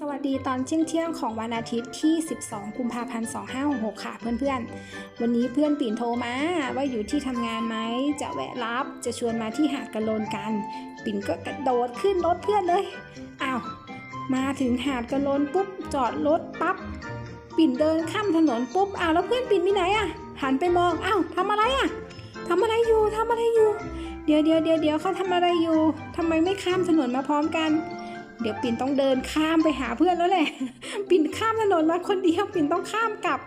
สวัสดีตอนเที่ยงเที่ยงของวันอาทิตย์ที่ 12 กุมภาพันธ์ 2566 ค่ะเพื่อนๆ วันนี้เพื่อนปิ่นโทรมาว่าอยู่ที่ทำงานไหม จะแวะรับ จะชวนมาที่หาดกระโลนกัน ปิ่นก็กระโดดขึ้นรถเพื่อนเลย อ้าว มาถึงหาดกระโลนปุ๊บ จอดรถปั๊บ ปิ่นเดินข้ามถนนปุ๊บ อ้าวแล้วเพื่อนปิ่นมีไหนอะหันไปมอง อ้าวทำอะไรอะทำอะไรอยู่ทำอะไรอยู่ เดี๋ยวเดี๋ยวเดี๋ยวเดี๋ยวเขาทำอะไรอยู่ทำไมไม่ข้ามถนนมาพร้อมกัน เดี๋ยวปิ่นต้องเดินข้ามไปหาเพื่อนแล้วแหละ ปิ่นข้ามถนนมาคนเดียวปิ่นต้องข้ามกลับ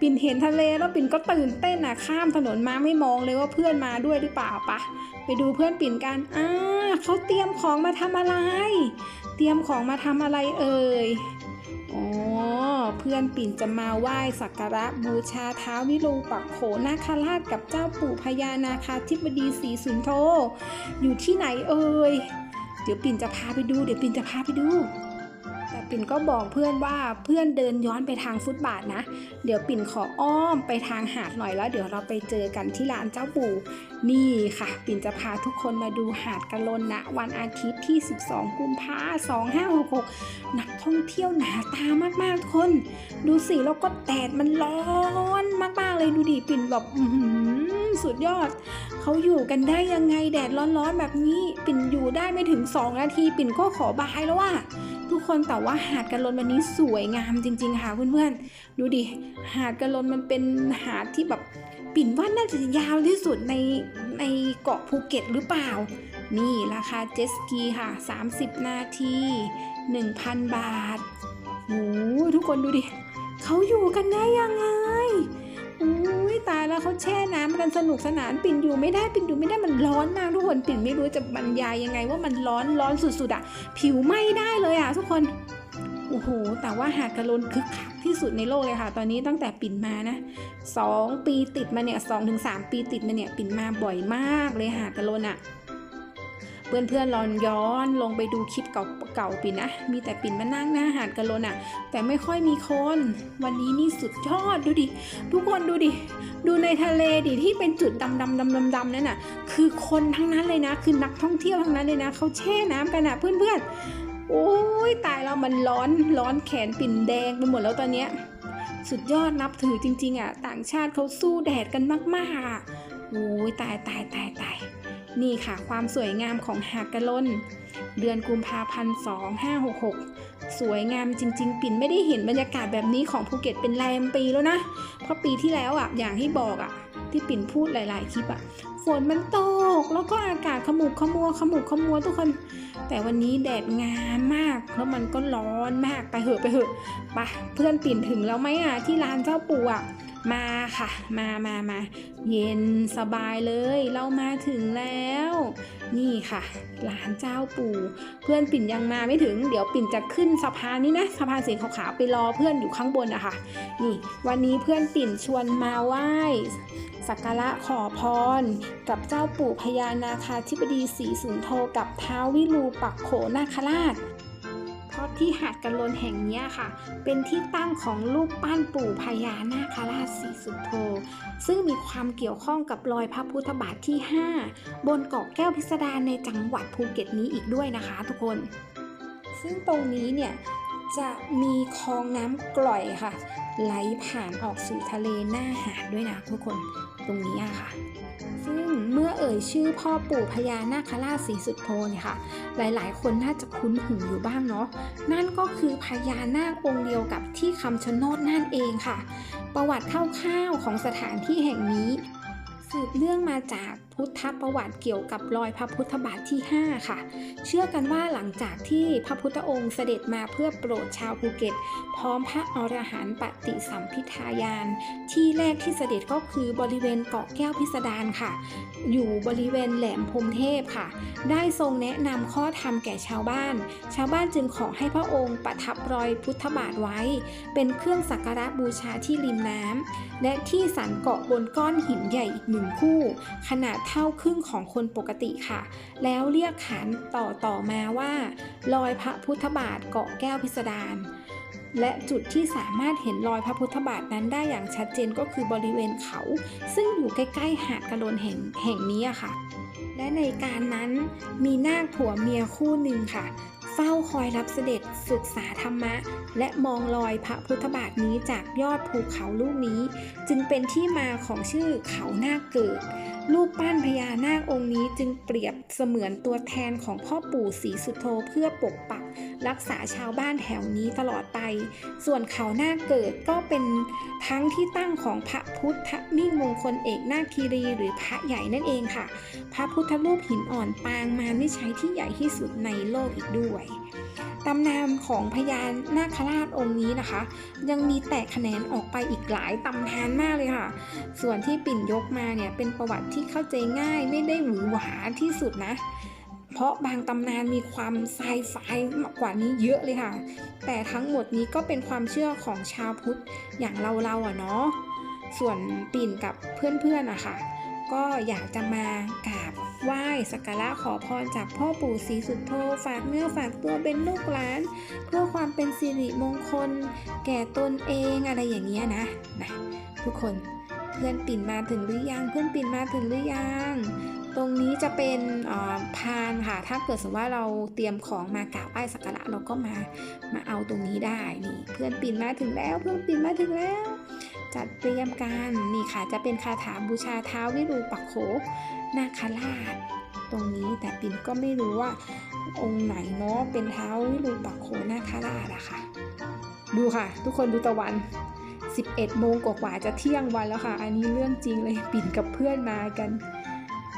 ปิ่นเห็นทะเลแล้วปิ่นก็ตื่นเต้นอะข้ามถนนมาไม่มองเลยว่าเพื่อนมาด้วยหรือเปล่าปะไปดูเพื่อนปิ่นกันอ่าเขาเตรียมของมาทำอะไร เตรียมของมาทำอะไรเอ่ยอ๋อเพื่อนปิ่นจะมาไหว้สักการะบูชาเท้าวิรูปักโขนาคราชกับเจ้าปู่พญานาคาธิบดีศรีสุนโธอยู่ที่ไหนเอ่ย ดี๋ยวปิ่นจะพาไปดู เดี๋ยวปิ่นจะพาไปดู แต่ปิ่นก็บอกเพื่อนว่าเพื่อนเดินย้อนไปทางฟุตบาทนะ เดี๋ยวปิ่นขออ้อมไปทางหาดหน่อยแล้ว เดี๋ยวเราไปเจอกันที่ลานเจ้าปู่ นี่ค่ะ ปิ่นจะพาทุกคนมาดูหาดกะลนนะ วันอาทิตย์ที่ 12 กุมภาพันธ์2566 นักท่องเที่ยวหนาตามากๆทุกคน ดูสิแล้วก็แดดมันร้อนมากๆเลยดูดิปิ่นแบบอื สุดยอด เขาอยู่กันได้ยังไงแดดร้อนๆแบบนี้ ปิ่นอยู่ได้ไม่ถึง 2 นาที ปิ่นก็ขอบายแล้วว่าทุกคนแต่ว่าหาดกะลนวันนี้สวยงามจริง ๆ ค่ะเพื่อนๆ ดูดิ หาดกะลนมันเป็นหาดที่แบบปิ่นว่าน่าจะยาวที่สุดในในเกาะภูเก็ตหรือเปล่า นี่ราคาเจ็ตสกีค่ะ 30 นาที 1,000 บาทโอ้ทุกคนดูดิ เขาอยู่กันได้ยังไงอุ้ยตายแล้ว เขาแช่น้ำกันสนุกสนานปิ่นอยู่ไม่ได้ปิ่นอยู่ไม่ได้มันร้อนมากทุกคนปิ่นไม่รู้จะบรรยายยังไง ว่ามันร้อนร้อนสุดๆอะ ผิวไหม้ได้เลยอะทุกคนโอ้โห แต่ว่าหาดกะโลนคึกคักที่สุดในโลกเลยค่ะ ตอนนี้ตั้งแต่ปิ่นมานะสองปีติดมาเนี่ยสองถึงสามปีติดมาเนี่ยปิ่นมาบ่อยมากเลยหาดกะโลนอะเพื่อน เพื่อนๆลองย้อนลงไปดูคลิปเก่าๆปิ่นนะ มีแต่ปิ่นมานั่งหน้าหาดกะโลนอะ แต่ไม่ค่อยมีคน วันนี้นี่สุดยอดดูดิ ทุกคนดูดิ ดูในทะเลดิที่เป็นจุดดำดำดำดำดำนั่นน่ะ คือคนทั้งนั้นเลยนะ คือนักท่องเที่ยวทั้งนั้นเลยนะเขาแช่น้ำกันอะเพื่อนเพื่อนๆ โอ้ยตายแล้วมันร้อนร้อนแขนปิ่นแดงไปหมดแล้วตอนเนี้ยสุดยอดนับถือจริงๆอะ ต่างชาติเขาสู้แดดกันมากๆอะโอ้ยตายตายตายตาย นี่ค่ะความสวยงามของหาดกะลนเดือนกุมภาพันธ์ 2566 สวยงามจริง ๆ ปิ่นไม่ได้เห็นบรรยากาศแบบนี้ของภูเก็ตเป็นแรมปีแล้วนะ เพราะปีที่แล้วอะอย่างที่บอกอะ ที่ปิ่นพูดหลาย ๆ คลิปอะ ฝนมันตก แล้วก็อากาศขมุกขมัวขมุกขมัวทุกคน แต่วันนี้แดดงามมาก แล้วมันก็ร้อนมากไปเหอะไปเหอะไปเพื่อนปิ่นถึงแล้วไหมอะที่ร้านเจ้าปู่อะ มาค่ะมามามาเย็นสบายเลยเรามาถึงแล้ว นี่ค่ะหลานเจ้าปู่ เพื่อนปิ่นยังมาไม่ถึง เดี๋ยวปิ่นจะขึ้นสะพานนี้นะสะพานสีขาวๆไปรอเพื่อนอยู่ข้างบนอะค่ะนี่ วันนี้เพื่อนปิ่นชวนมาไหว้สักการะขอพร กับเจ้าปู่พญานาคาธิบดีศรีสุนโธกับท้าววิรูปักโขนาคราช ที่หาดกันลนแห่งนี้ค่ะ เป็นที่ตั้งของรูปปั้นปู่พญานาคราชศรีสุโธซึ่งมีความเกี่ยวข้องกับรอยพระพุทธบาทที่ 5 บนเกาะแก้วพิสดารในจังหวัดภูเก็ตนี้อีกด้วยนะคะ ทุกคน ซึ่งตรงนี้เนี่ยจะมีคลองน้ำกร่อยค่ะ ไหลผ่านออกสู่ทะเลหน้าหาดด้วยนะทุกคน ตรงนี้อะค่ะ ซึ่งเมื่อเอ่ยชื่อพ่อปู่พญานาคราชสีสุดโทเนี่ยค่ะ หลายๆ คนน่าจะคุ้นหูอยู่บ้างเนาะ นั่นก็คือพญานาคองค์เดียวกับที่คำชะโนดนั่นเองค่ะ ประวัติคร่าวๆของสถานที่แห่งนี้ สืบเนื่องมาจากพุทธประวัติเกี่ยวกับรอยพระพุทธบาทที่ 5 ค่ะ เชื่อกันว่าหลังจากที่พระพุทธองค์เสด็จมาเพื่อโปรดชาวภูเก็ต พร้อมพระอรหันต์ปฏิสัมพิทายาน ที่แรกที่เสด็จก็คือบริเวณเกาะแก้วพิสดารค่ะ อยู่บริเวณแหลมพรมเทพค่ะ ได้ทรงแนะนำข้อธรรมแก่ชาวบ้าน ชาวบ้านจึงขอให้พระองค์ประทับรอยพุทธบาทไว้ เป็นเครื่องสักการะบูชาที่ริมน้ำและที่สันเกาะบนก้อนหินใหญ่อีกหนึ่งคู่ ขนาดเท่าครึ่งของคนปกติค่ะ แล้วเรียกขานต่อต่อมาว่า รอยพระพุทธบาทเกาะแก้วพิสดารและจุดที่สามารถเห็นรอยพระพุทธบาทนั้นได้อย่างชัดเจนก็คือบริเวณเขา ซึ่งอยู่ใกล้ๆหาดกระโลนแห่งแห่งนี้ค่ะ และในการนั้นมีนาคผัวเมียคู่หนึ่งค่ะ เฝ้าคอยรับเสด็จศึกษาธรรมะ และมองลอยพระพุทธบาทนี้จากยอดภูเขาลูกนี้ จึงเป็นที่มาของชื่อเขาหน้าเกิด รูปปั้นพญานาคองค์นี้จึงเปรียบเสมือนตัวแทนของพ่อปู่ศรีสุโธเพื่อปกปัก รักษาชาวบ้านแถวนี้ตลอดไป ส่วนเขาหน้าเกิดก็เป็นทั้งที่ตั้งของพระพุทธมิ่งมงคลเอกนาคคีรีหรือพระใหญ่นั่นเองค่ะ พระพุทธรูปหินอ่อนปางมารวิชัยที่ใหญ่ที่สุดในโลกอีกด้วยตำนานของพญานาคราชองค์นี้นะคะ ยังมีแตกแขนงออกไปอีกหลายตำนานมากเลยค่ะ ส่วนที่ปิ่นยกมาเนี่ยเป็นประวัติที่เข้าใจง่ายไม่ได้หวือหวาที่สุดนะ เพราะบางตำนานมีความไซไฟมากกว่านี้เยอะเลยค่ะ แต่ทั้งหมดนี้ก็เป็นความเชื่อของชาวพุทธอย่างเราเราๆอะเนาะส่วนปิ่นกับเพื่อนๆอะค่ะ ก็อยากจะมากราบไหว้สักการะขอพรจากพ่อปู่ศรีสุดโธฝากเนื้อฝากตัวเป็นลูกหลาน เพื่อความเป็นสิริมงคล แก่ตนเองอะไรอย่างเงี้ยนะนะ ทุกคน เพื่อนปิ่นมาถึงหรือยัง เพื่อนปิ่นมาถึงหรือยัง ตรงนี้จะเป็นพานค่ะ ถ้าเกิดสมมติว่าเราเตรียมของมากราบไหว้สักการะเราก็มา มาเอาตรงนี้ได้ นี่ เพื่อนปิ่นมาถึงแล้ว เพื่อนปิ่นมาถึงแล้ว จัดเตรียมกัน นี่ค่ะ จะเป็นคาถาบูชาเท้าวิรูปักโขนาคราช ตรงนี้แต่ปิ่นก็ไม่รู้ว่าองค์ไหนเนาะ เป็นเท้าวิรูปักโขนาคราชอะค่ะ ดูค่ะ ทุกคนดูตะวัน 11โมงกว่าๆจะเที่ยงวันแล้วค่ะ อันนี้เรื่องจริงเลยปิ่นกับเพื่อนมากัน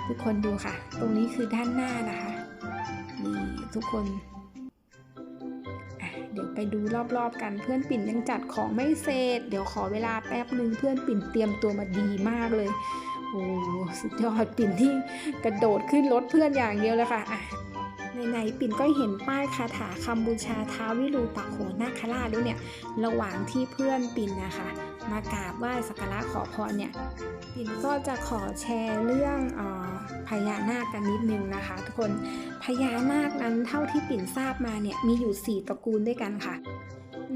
ทุกคนดูค่ะ ตรงนี้คือด้านหน้านะคะนี่ทุกคนเดี๋ยวไปดูรอบๆกันเพื่อนปิ่นยังจัดของไม่เสร็จ เดี๋ยวขอเวลาแป๊บหนึ่งเพื่อนปิ่นเตรียมตัวมาดีมากเลยโอ้สุดยอดปิ่นที่กระโดดขึ้นรถเพื่อนอย่างเดียวเลยค่ะอะ ไหนๆปิ่นก็เห็นป้ายคาถาคำบูชาท้าวิรูปักโขนาคราชด้วยเนี่ย ระหว่างที่เพื่อนปิ่นนะคะ มากราบไหว้สักการะขอพรเนี่ย ปิ่นก็จะขอแชร์เรื่องออพญานาคกันนิดนึงนะคะ ทุกคน พญานาคนั้นเท่าที่ปิ่นทราบมาเนี่ยมีอยู่ 4ตระกูลด้วยกันค่ะ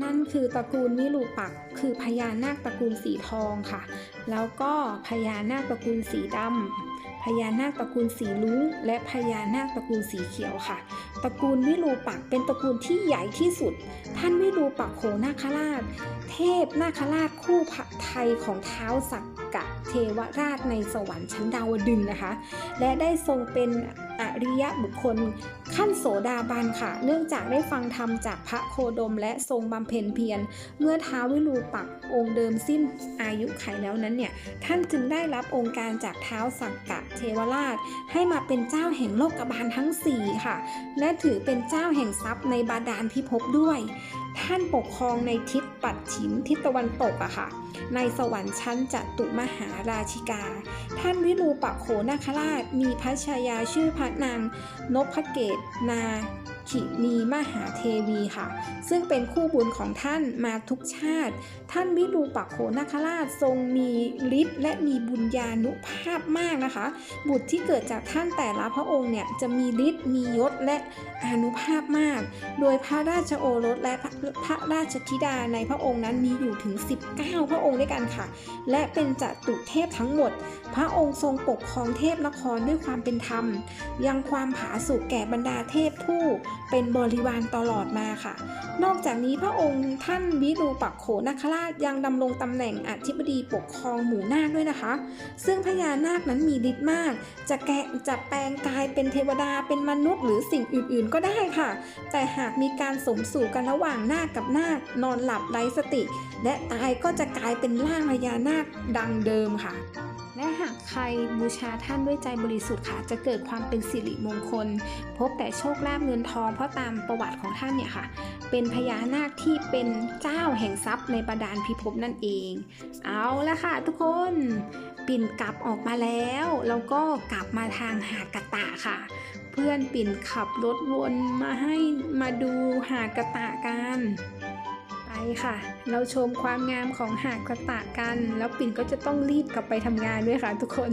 นั่นคือตระกูลวิรูปัก คือพญานาคตระกูลสีทองค่ะ แล้วก็พญานาคตระกูลสีดำ พญานาคตระกูลสีลุ้ง และพญานาคตระกูลสีเขียวค่ะ ตระกูลวิรูปักษ์เป็นตระกูลที่ใหญ่ที่สุด ท่านวิรูปักษ์โขนาคราช เทพนาคราชคู่พระไทยของเท้าสักกะเทวราชในสวรรค์ชั้นดาวดึงนะคะ และได้ทรงเป็นอริยบุคคลขั้นโสดาบันค่ะ เนื่องจากได้ฟังธรรมจากพระโคดมและทรงบำเพ็ญเพียร เมื่อท้าววิรูปักองค์เดิมสิ้นอายุไขแล้วนั้นเนี่ย ท่านจึงได้รับองค์การจากเท้าสักกะเทวราช ให้มาเป็นเจ้าแห่งโลกบาลทั้ง 4 ค่ะ และถือเป็นเจ้าแห่งทรัพย์ในบาดาลพิภพด้วย ท่านปกครองในทิศปัดฉิมทิศตะวันตกอะค่ะ ในสวรรค์ชั้นจตุมหาราชิกา ท่านวิรูปักษ์โขนาคราชมีพระชายาชื่อพระนางนพเกตนาขินีมหาเทวีค่ะ ซึ่งเป็นคู่บุญของท่านมาทุกชาติ ท่านวิรูปักโขนาคราชทรงมีฤทธิ์และมีบุญญานุภาพมากนะคะ บุตรที่เกิดจากท่านแต่ละพระองค์เนี่ยจะมีฤทธิ์มียศและอานุภาพมาก โดยพระราชโอรสและพระพระราชธิดาในพระองค์นั้นมีอยู่ถึง 19 พระองค์ด้วยกันค่ะ และเป็นจตุเทพทั้งหมด พระองค์ทรงปกครองเทพนครด้วยความเป็นธรรม ยังความผาสุกแก่บรรดาเทพผู้เป็นบริวารตลอดมาค่ะ นอกจากนี้พระองค์ท่านวิรูปักโขนาคราชยังดำรงตำแหน่งอธิบดีปกครองหมู่นาคด้วยนะคะ ซึ่งพญานาคนั้นมีฤทธิ์มาก จะแกะจะแปลงกายเป็นเทวดาเป็นมนุษย์หรือสิ่งอื่นๆก็ได้ค่ะ แต่หากมีการสมสู่กันระหว่างนาคกับนาคนอนหลับไร้สติ และตายก็จะกลายเป็นร่างพญานาคดังเดิมค่ะ และหากใครบูชาท่านด้วยใจบริสุทธิ์ค่ะ จะเกิดความเป็นสิริมงคล พบแต่โชคลาภเงินทองเพราะตามประวัติของท่านเนี่ยค่ะ เป็นพญานาคที่เป็นเจ้าแห่งทรัพย์ในบาดาลพิภพนั่นเอง เอาละค่ะทุกคนปิ่นกลับออกมาแล้วแล้วก็กลับมาทางหาดกะตะค่ะ เพื่อนปิ่นขับรถวนมาให้มาดูหาดกะตะกัน ค่ะ เราชมความงามของหาดกระตะกัน แล้วปิ่นก็จะต้องรีบกลับไปทำงานด้วยค่ะ ทุกคน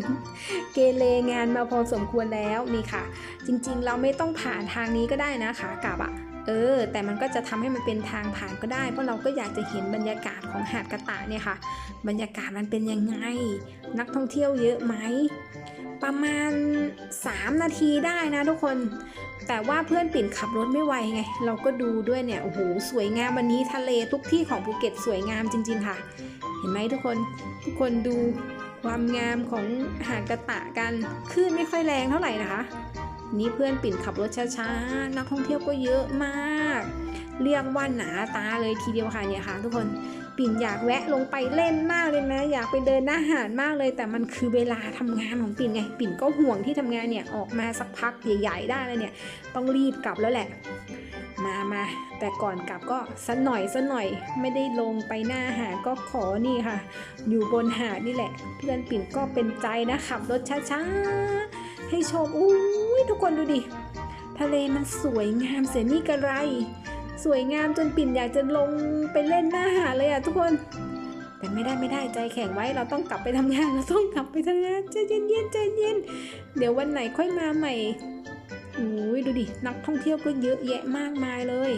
เกเรงานมาพอสมควรแล้วนี่ค่ะ จริงๆ เราไม่ต้องผ่านทางนี้ก็ได้นะขากลับอะเออ แต่มันก็จะทำให้มันเป็นทางผ่านก็ได้ เพราะเราก็อยากจะเห็นบรรยากาศของหาดกระตะเนี่ยค่ะ บรรยากาศมันเป็นยังไง นักท่องเที่ยวเยอะไหม ประมาณ 3 นาทีได้นะทุกคน แต่ว่าเพื่อนปิ่นขับรถไม่ไวไง เราก็ดูด้วยเนี่ย โอ้โห สวยงามวันนี้ทะเลทุกที่ของภูเก็ตสวยงามจริง ๆ ค่ะ เห็นไหมทุกคน ทุกคนดูความงามของหาดกระตะกันคลื่นไม่ค่อยแรงเท่าไหร่นะคะ นี่เพื่อนปิ่นขับรถช้าๆ นักท่องเที่ยวก็เยอะมาก เรียกว่าหนาตาเลยทีเดียวค่ะเนี่ยค่ะทุกคน ปิ่นอยากแวะลงไปเล่นมากเลยนะ อยากไปเดินหน้าหาดมากเลย แต่มันคือเวลาทำงานของปิ่นไง ปิ่นก็ห่วงที่ทำงานเนี่ยออกมาสักพักใหญ่ ๆ ได้แล้วเนี่ยต้องรีบกลับแล้วแหละ มามาแต่ก่อนกลับก็สักหน่อยสักหน่อยไม่ได้ลงไปหน้าหาดก็ขอนี่ค่ะ อยู่บนหาดนี่แหละ เพื่อนปิ่นก็เป็นใจนะขับรถช้าๆให้ชมอุ้ยทุกคนดูดิทะเลมันสวยงามเสียนี่กระไร สวยงามจนปิ่นอยากจะลงไปเล่นหน้าหาเลยอะทุกคน แต่ไม่ได้ไม่ได้ใจแข็งไว้เราต้องกลับไปทำงานเราต้องกลับไปทำงานใจเย็นเย็นใจเย็น เดี๋ยววันไหนค่อยมาใหม่อุ้ยดูดินักท่องเที่ยวก็เยอะแยะมากมายเลย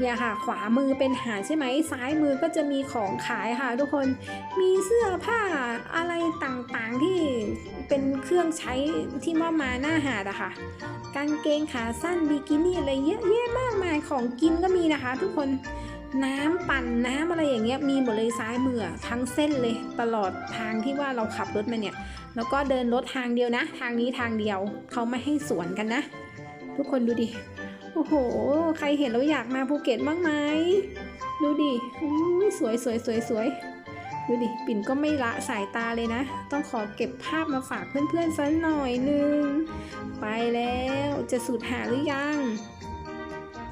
เนี่ยค่ะ ขวามือเป็นหาดใช่ไหมซ้ายมือก็จะมีของขายค่ะ ทุกคนมีเสื้อผ้าอะไรต่างๆที่เป็นเครื่องใช้ที่มามาหน้าหาดอะค่ะกางเกงขาสั้นบิกินี่อะไรเยอะแยะมากมายของกินก็มีนะคะ ทุกคนน้ำปั่นน้ำอะไรอย่างเงี้ยมีหมดเลยซ้ายมือทั้งเส้นเลยตลอดทางที่ว่าเราขับรถมาเนี่ย แล้วก็เดินรถทางเดียวนะ ทางนี้ทางเดียวเขาไม่ให้สวนกันนะ ทุกคนดูดิ โอ้โห ใครเห็นแล้วอยากมาภูเก็ตบ้างไหม ดูดิสวยสวยสวยสวยดูดิ ปิ่นก็ไม่ละสายตาเลยนะ ต้องขอเก็บภาพมาฝากเพื่อนๆสักหน่อยนึง ไปแล้ว จะสุดหาหรือยัง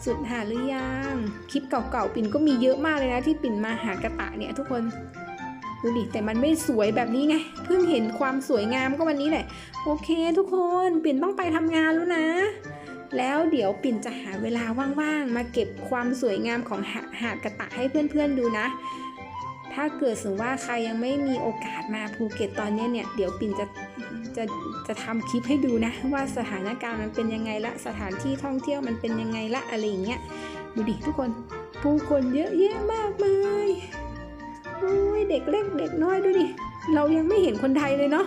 สุดหาหรือยัง คลิปเก่าๆ ปิ่นก็มีเยอะมากเลยนะที่ปิ่นมาหากระตะเนี่ยทุกคนดูดิแต่มันไม่สวยแบบนี้ไง เพิ่งเห็นความสวยงามก็วันนี้แหละ โอเคทุกคนปิ่นต้องไปทำงานแล้วนะ แล้วเดี๋ยวปิ่นจะหาเวลาว่างๆ มาเก็บความสวยงามของหาหาดกระตะให้เพื่อนๆดูนะ ถ้าเกิดสมมติว่าใครยังไม่มีโอกาสมาภูเก็ตตอนนี้เนี่ย เดี๋ยวปิ่นจะจะจะทำคลิปให้ดูนะ ว่าสถานการณ์มันเป็นยังไงละสถานที่ท่องเที่ยวมันเป็นยังไงละอะไรอย่างเงี้ยดูดิทุกคนผู้คนเยอะแยะมากมายโอ้ยเด็กเล็กเด็กน้อยดูดิเรายังไม่เห็นคนไทยเลยเนาะ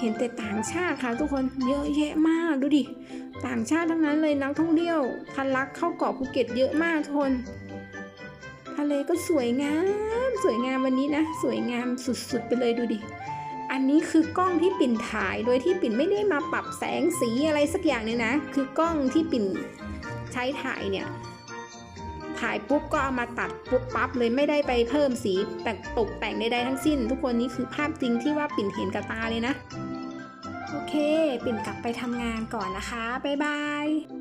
เห็นแต่ต่างชาติค่ะทุกคนเยอะแยะมากดูดิ ต่างชาติทั้งนั้นเลยนักท่องเที่ยวทันลักเข้าเกาะภูเก็ตเยอะมากทุกคนทะเลก็สวยงาม สวยงามวันนี้นะ สวยงามสุดๆไปเลยดูดิ อันนี้คือกล้องที่ปิ่นถ่ายโดยที่ปิ่นไม่ได้มาปรับแสงสีอะไรสักอย่างเลยนะ คือกล้องที่ปิ่นใช้ถ่ายเนี่ยถ่ายปุ๊บก็เอามาตัดปุ๊บปั๊บเลยไม่ได้ไปเพิ่มสีแต่ตกแต่งใดๆทั้งสิ้น ทุกคนนี่คือภาพจริงที่ว่าปิ่นเห็นกับตาเลยนะ เค ปิ่นกลับไปทำงานก่อนนะคะ บ๊ายบาย